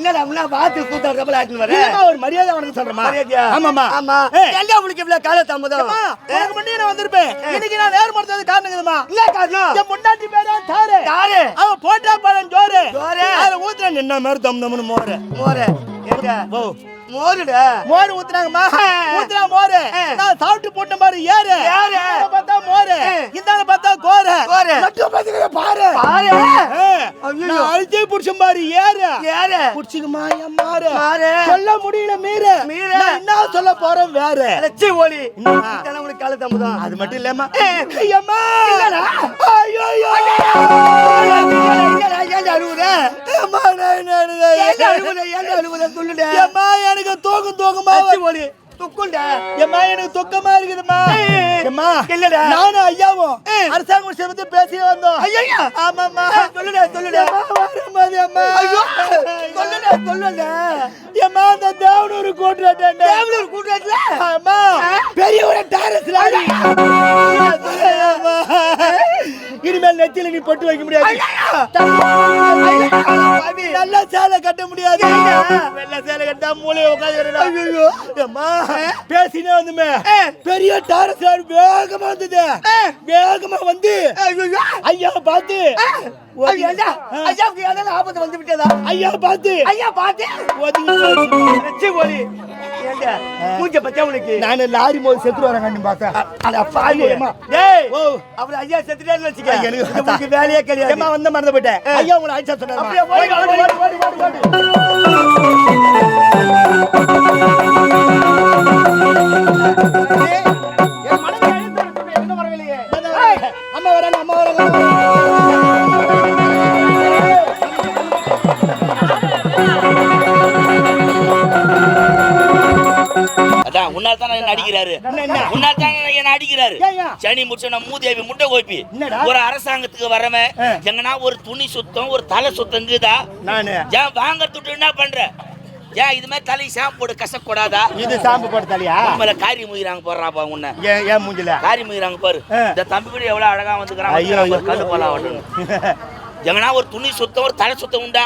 என்னடா முன்னா ஆட்டின்னு வர? இல்லம்மா, ஒரு மரியாதை அவனுக்கு சொல்றேமா மரியாதையா? ஆமாமா ஆமா. ஏங்க உங்களுக்கு இவ்வளவு கால தாமதம்? உனக்கு முன்னாடி நான் வந்திருப்பேன். இன்னைக்கு நான் நேரம் பார்த்தது காரணங்கம்மா என்ன காரணம்? என் முன்னாடி பேரா தாரு. யாரு அவன் போட்டா பழம் ஜோரு. ஜோரு. அதுல ஊத்துறேன். நின்ன மாதிரி தம் தம்னு மோரு. மோரு. ஏங்க ஓ. மோருடா மோர் ஊத்துறாங்கம்மா ஊத்துறா மோரு. நான் சாப்பிட்டு போட்ட மாதிரி ஏறு ஏறு. பார்த்தா மோரு ஆ. இந்தாண்ட பார்த்தா கோரு கோரு. நட்டு பாத்துக்கிற பாரு பாரு. ஐயோ. அழுத்தே புடிச்ச மாதிரி ஏறு யாரு புடிச்சுக்குமா மாறு மாறு. சொல்ல முடியல மீறு மீறு. நான் என்ன சொல்ல போறேன் வேற லட்சி ஓலி கால தாமதம் அது மட்டும் இல்லம்மா. ஐயம்மா. ஐயோ ஐயோ அழுவுற? அம்மா, நான் என்ன அழுவுற? ஏன்டா அழுவுற? சொல்லுடா. எனக்கு தூக்கம். ஓலி. துக்குண்டா. அம்மா, எனக்கு துக்கமா இருக்குதும்மா ஏய். அம்மா, இல்லடா. நானும் ஐயாவும் ஏய். அரசாங்க விஷயம் பத்தி பேசி வந்தோம் ஐயையா. ஆமாம்மா சொல்லுடா, சொல்லுடா. அம்மா, வரும்போது அம்மா ஐயோ, சொல்லுடா, சொல்லுடா. அம்மா, அந்த தேவனூர் கூட்டுறாட்டேன் தேவலூர் கூட்டாட்ல? அம்மா பெரிய ஒரு டேரஸ்ல நெத்தியில நீ பொட்டு வைக்க முடியாது. நல்ல சேலை கட்ட முடியாது. வெள்ள சேலை கட்டா மூளைய உட்காந்து அம்மா பேசினே வந்துமே. பெரிய டாரஸ் வேகமா வந்தது. வேகமா வந்து. ஐயோ. பார்த்து. ஐயா, ஐயாவுக்கு ஏதாவது ஆபத்து வந்து விட்டதா ஐயா பார்த்து. ஐயா பாத்து ஒதுங்கி. ஏண்டா மூஞ்ச பச்சா உனக்கு? நானு லாரி மோதி செத்து வரேன் பார்த்தேன். அட பாவி அம்மா. டேய் ஓ. அவர் ஐயா செத்துட்டாருன்னு வச்சுக்க. எனக்கு வேலையே கிடையாது. ஏம்மா வந்து மறந்து போயிட்டேன். ஐயா உங்களை அடிச்சா சொன்னாரு அப்படியே ஓடி, ஓடி, ஓடி, ஓடி, உன்னால் தான் என்ன அடிக்கிறாரு? உன்னால் தான் என்ன அடிக்கிறாரு? சனி முடிச்ச மூதேவி முட்டை கோப்பி? ஒரு அரசாங்கத்துக்கு வரவன். எங்கன்னா ஒரு துணி சுத்தம் ஒரு தலை சுத்தங்குதா நானு. ஏன் வாங்கறதுட்டு என்ன பண்ற? ஏன் இது மாதிரி தலை ஷாம்பு போட்டு கசக்கூடாதா? இது சாம்பு போடுத்தாலியா உண்மையில காரி முயிறாங்க போடுறாப்பா உன்னை. ஏன் ஏன் மூஞ்சில? காரி முயிறாங்க பாரு. இந்த தம்பி கூட எவ்வளவு அழகா வந்துக்கிறான் ஐயோ, கண்ணு போல ஆகட்டும் எங்கன்னா ஒரு துணி சுத்தம் ஒரு தலை சுத்தம் உண்டா.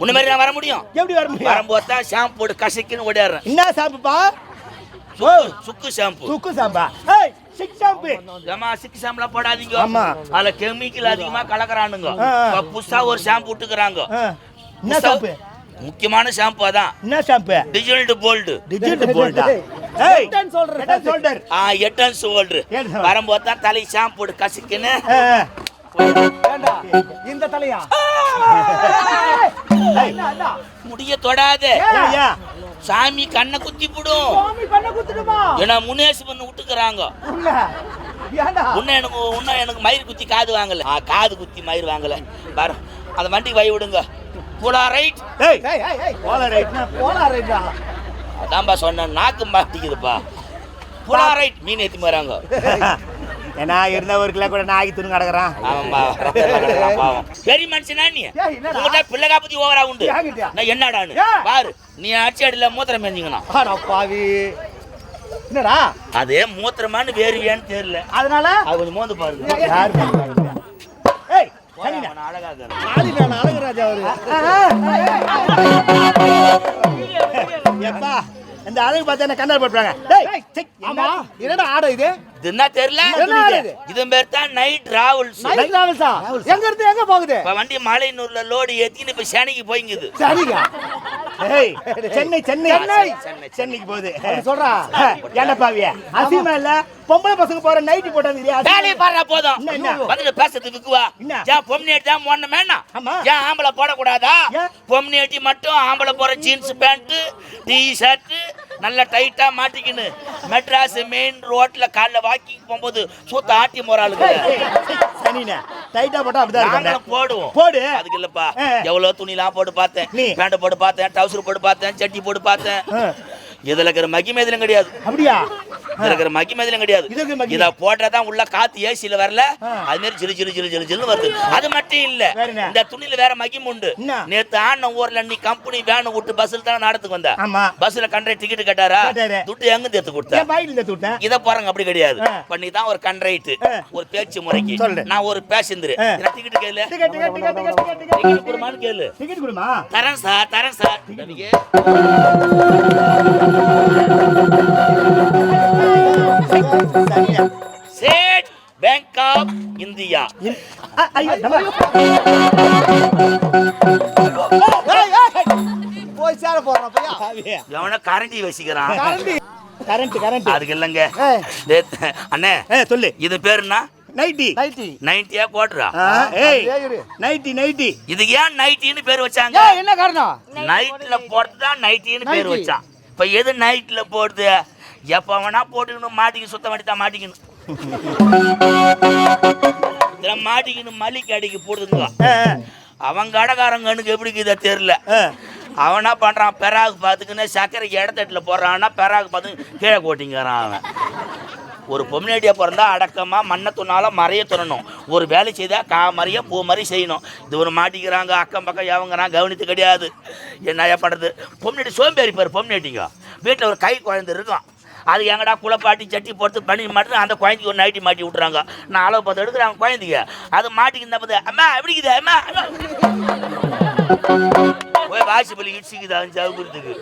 உன்ன மாதிரி நான் வர முடியும்? எப்படி வர முடியும்? வரும்போது தான் ஷாம்பு போட்டு கசக்கின்னு ஓடிடுறேன் என்ன சாம்புப்பா சுக்கு சுக்கு ஷாம்பு சுக்கு சாம்பா. ஏய் சிக் சாம்பு ஏமா சிக்கு ஷாம்புலாம் போடாதீங்க. ஆமா. அதுல கெமிக்கல் அதிகமா கலக்குறானுங்க. புதுசா ஒரு ஷாம்பு விட்டுக்கிறாங்க. என்ன சாம்பு முக்கியமான ஷாம்பு அதான். என்ன ஷாம்பு டிஜிட்டல் போல்டு டிஜிட்டல் போல்டா எட்டன் சோல்டு ஏன் வரும்போது தான் தலை ஷாம்பு போட்டு கசிக்கின்னு. இந்த தலையா? முடிய தொடாத. சாமி கண்ணை குத்தி போடும். சுவாமி பண்ண குத்துடுமா? ஏன்னா முனேசு பண்ண விட்டுக்கிறாங்க. உன்ன? எனக்கு உன்ன எனக்கு மயிர் குத்தி காது வாங்கல. ஆ காது குத்தி மயிர் வாங்கல. பாரு அந்த வண்டிக்கு வை விடுங்க. போலா ரைட் ஏய். ஏய் ஏய் ஏய். போல ரைட்னா போடா ரைட்டா அதான்பா சொன்னேன் நாக்கு மாட்டிக்குதுப்பா. போலா ரைட் மீன் ஏத்தி வராங்க ஏன்னா இருந்தவருக்குல கூட நாய்க்கு துணி கிடக்குறான் பெரிய மனுஷனா நீ? உங்கள்கிட்ட பிள்ளை காப்பத்தி ஓவரா உண்டு? நான் என்னடான்னு? பாரு நீ அடிச்சு அடியில மூத்திரம் மேஞ்சிங்கண்ணா அட பாவி. என்னடா? அதே மூத்திரமான்னு வேறுவியான்னு தெரியல. அதனால? அது கொஞ்சம் மோந்து பாருங்க. யார் அழகராஜா அவரு. எப்பா இந்த அழகு பார்த்தா என்ன கண்ணாடி போட்டுறாங்க என்னடா? ஆடை இது? இது என்ன தெரியல? இது பேர் தான் நைட் டிராவல்ஸ் நைட் டிராவல்ஸா எங்க இருந்து எங்க போகுது? இப்ப வண்டி மலையனூர்ல லோடு ஏத்தின்னு இப்ப சேனைக்கு போய்ங்குது. சரிங்க. ஏய் சென்னை சென்னை. சென்னை. சென்னை சென்னைக்கு போகுது. சொல்றா? ஏன்டா பாவிய? அசிமா இல்ல? பொம்பளை பசங்க போற நைட்டு போட்டாங்க வேலையை பாடுறா போதும்? வந்துட்டு பேசுறது விக்குவா? ஏன் பொம்னேட்டி தான் போடணும் வேணாம் ஆமா. ஏன் ஆம்பளை போடக்கூடாதா? ஏன்? பொம்னேட்டி மட்டும் ஆம்பளை போற ஜீன்ஸ் பேண்ட் டி ஷர்ட் நல்லா டைட்டா மாட்டிக்கின்னு. மெட்ராஸ் மெயின் ரோட்ல காலைல வாக்கிங் போகும்போது சூத்த ஆட்டி போறாளுங்க சனினே டைட்டா போட்டா அப்படிதான் நாங்களும் போடுவோம். போடு. அதுக்கு இல்லப்பா. ஆ. எவ்வளவு துணிலாம் போட்டு பார்த்தேன்? பேண்ட் போட்டு பார்த்தேன் டவுசர் போட்டு பார்த்தேன் சட்டி போட்டு பார்த்தேன். இதுல இருக்கிற மகிமை இதுல கிடையாது. அப்படியா? இதுல இருக்கிற மகிமை கிடையாது. இத போட்டாதான் உள்ள காத்து ஏசில வரல. அது மாதிரி ஜிலு ஜிலு ஜிலு ஜிலு ஜிலு வருது. அது மட்டும் இல்ல? இந்த துணியில வேற மகிமை உண்டு? நேத்து ஆன ஊர்ல நீ கம்பெனி வேன் விட்டு பஸ்ல தான் நடத்துக்கு வந்த? பஸ்ல கண்டக்டர் டிக்கெட் கட்டாரா. துட்டு எங்க தேத்து கொடுத்த? இத போறாங்க அப்படி கிடையாது. பண்ணி தான் ஒரு கண்ட்ரைட் ஆ. ஒரு பேச்சு முறைக்கு. நான் ஒரு பேசஞ்சர் ஆ. டிக்கெட் கேளு? டிக்கெட் கொடுமான்னு கேளு. டிக்கெட் கொடுமா? தரேன் சார் தரேன் sir state bank of India போய் சேர போறான். எவனா கரண்டி வசிக்கிறான் கரண்ட் கரண்ட் கரண்ட் அதுக்கு இல்லைங்க. அண்ணே சொல்லு. இது பேர் என்ன? நைட்டி. நைட்டி. நைன்டியா கோட்ரா? ஆ, ஏய். Nighty nighty. இதுக்கு ஏன் நைட்டின்னு பேர் வச்சாங்க? என்ன காரணம்? நைட்ல தான் நைட்டின்னு பேர். வச்சான். இப்ப எது நைட்ல போடுது? எப்ப வேணா போட்டுக்கணும் மாட்டிக்கணும் சுத்த மாட்டி தான் மாட்டிக்கணும் மாட்டிக்கணும் மல்லிகை அடிக்கு போடுதுங்க. அவன் கடைக்காரன் கண்ணுக்கு எப்படி இதை தெரியல. ஏ, அவன் என்ன பண்றான் பெராகு பார்த்துக்கின்னு சர்க்கரை இடத்தட்டில் போடுறான்னா பெராகு பார்த்து கீழே கோட்டிங்கிறான் அவன். ஒரு பொம்னேடியாக பிறந்தா அடக்கமாக மண்ணை துணால மறைய துணணும். ஒரு வேலை செய்தால் கா மறைய பூ மாதிரி செய்யணும். இது ஒரு மாட்டிக்கிறாங்க அக்கம் பக்கம் எவங்கிறான் கவனித்து கிடையாது. என்ன பண்ணுறது பொம்னேடி சோம்பேறி பேர் பொம்னேட்டிங்க வீட்டில் ஒரு கை குழந்தை இருக்கும். அது எங்கடா குளப்பாட்டி சட்டி போட்டு பண்ணி மாட்டு அந்த குழந்தைக்கு ஒரு நைட்டி மாட்டி விட்றாங்க நான் அளவு பார்த்து எடுக்கிறாங்க குழந்தைங்க. அது மாட்டிக்கு பார்த்து அம்மா எப்படி இருக்குது? அம்மா அம்மா. போய் வாசிப்பள்ளி இடிச்சுக்குது அவன் சவுக்குறதுக்கு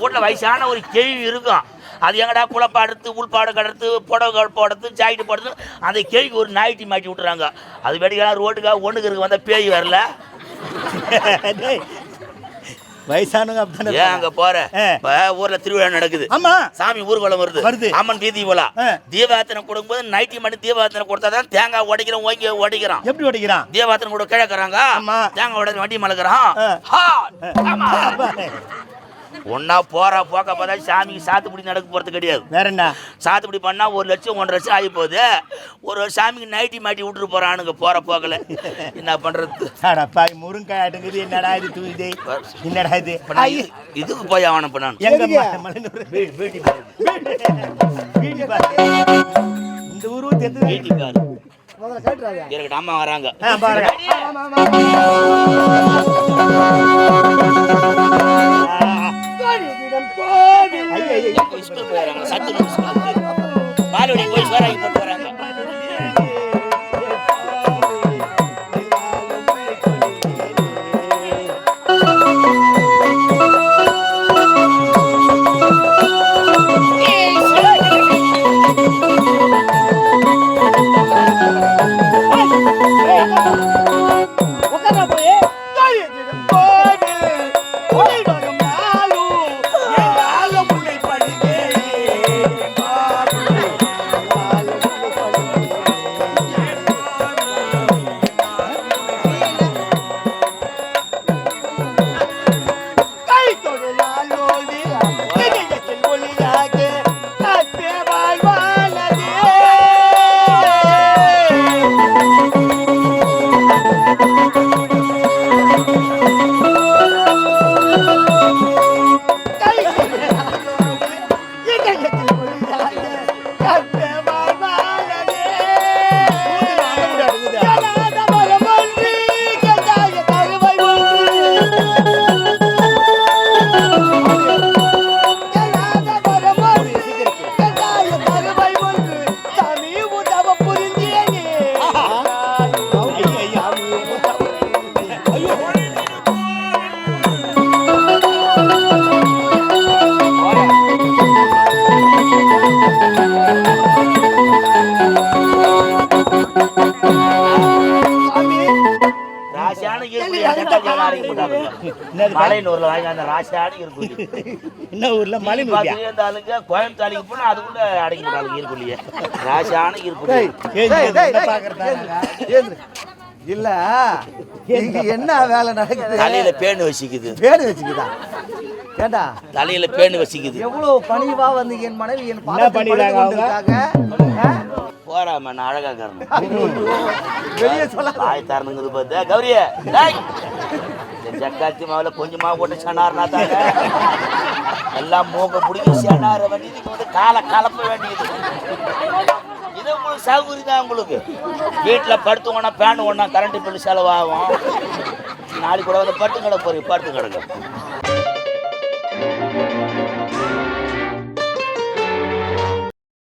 வீட்டில் வயசான ஒரு கேள்வி இருக்கும். அது எங்கடா குளப்பாடுறது உள்பாடு கடறது புடவை போடுறது ஜாக்கெட் போடுறது? அந்த கேள்விக்கு ஒரு நாய்ட்டி மாட்டி விட்டுறாங்க. அது வெடிக்கலாம் ரோட்டுக்காக ஒண்ணுக்கு இருக்கு வந்தால் பேய் வரல. வயசானவங்க அப்படித்தானே ஏன் அங்கே போற. இப்போ ஊரில் திருவிழா நடக்குது. ஆமா. சாமி ஊர்வலம் வருது. வருது. அம்மன் வீதி ஆ. தீபாத்தனை கொடுக்கும்போது நைட்டி மட்டும் தீபாத்தனை கொடுத்தா தான் தேங்காய் உடைக்கிறோம் ஓங்கி உடைக்கிறான் எப்படி ஓடிக்கிறான் தீபாத்தனை கூட கிழக்குறாங்க. ஆமா. தேங்காய் உடைக்கிற வண்டி மலக்குறான் ஒன்னா போற போக்க பார்த்தா சாமிக்கு சாத்துக்குடி நடக்க போறது கிடையாது. வேற என்ன? சாத்துக்குடி பண்ணா ஒரு லட்சம் ஒன்றரை லட்சம் ஆகி போகுது ஒரு சாமிக்கு நைட்டி மாட்டி விட்டுட்டு போறானுங்க போற போக்கல. என்ன பண்றது? அடப்பாய் முருங்காய் ஆட்டுங்குது. என்னடா இது தூயுது என்னடா இது? இதுக்கு போய் அவனை பாரு. இந்த ஊரு தெரிஞ்சது? வீட்டு பாரு. முதல்ல கேட்டுறாங்க அம்மா வராங்க. பாருங்க. ஆமா மலையனூர்ல வாங்கி அந்த ராசியான ஈர்க்குழி என்ன ஊர்ல மலை நூறியா பார்த்துட்டே இருந்த ஆளுங்க கோயம்புத்தூர் அடிக்க போனா அதுக்குள்ள என்ன டேய், டேய், பார்க்கறதா? ஏந்திரு. இல்ல இங்க என்ன வேலை நடக்குது தலையில பேணு வசிக்குது பேடு வச்சுக்குதா ஏண்டா தலையில பேணு வசிக்குது எவ்வளவு பணிவா வந்து என் மனைவி என் என்ன பண்ணிடுறாங்க? போறாம நான் அழகா காரணம் வெளியே சொல்ல தாய் தரணுங்கிறது பார்த்தா கௌரிய ஜக்காத்தி மாவில் கொஞ்சமாக போட்டு சனார்னா தாங்க எல்லாம் மூக்க பிடிக்க சனார வேண்டியதுக்கு வந்து காலை கலப்ப வேண்டியது. இது உங்களுக்கு சௌகரியம் தான் உங்களுக்கு வீட்டில் படுத்துவோன்னா பேண்ட் ஒன்றா கரண்ட் பில் செலவாகும். நாளைக்கு கூட வந்து பட்டு கிடக்கு போறீங்க பட்டு கிடக்கு.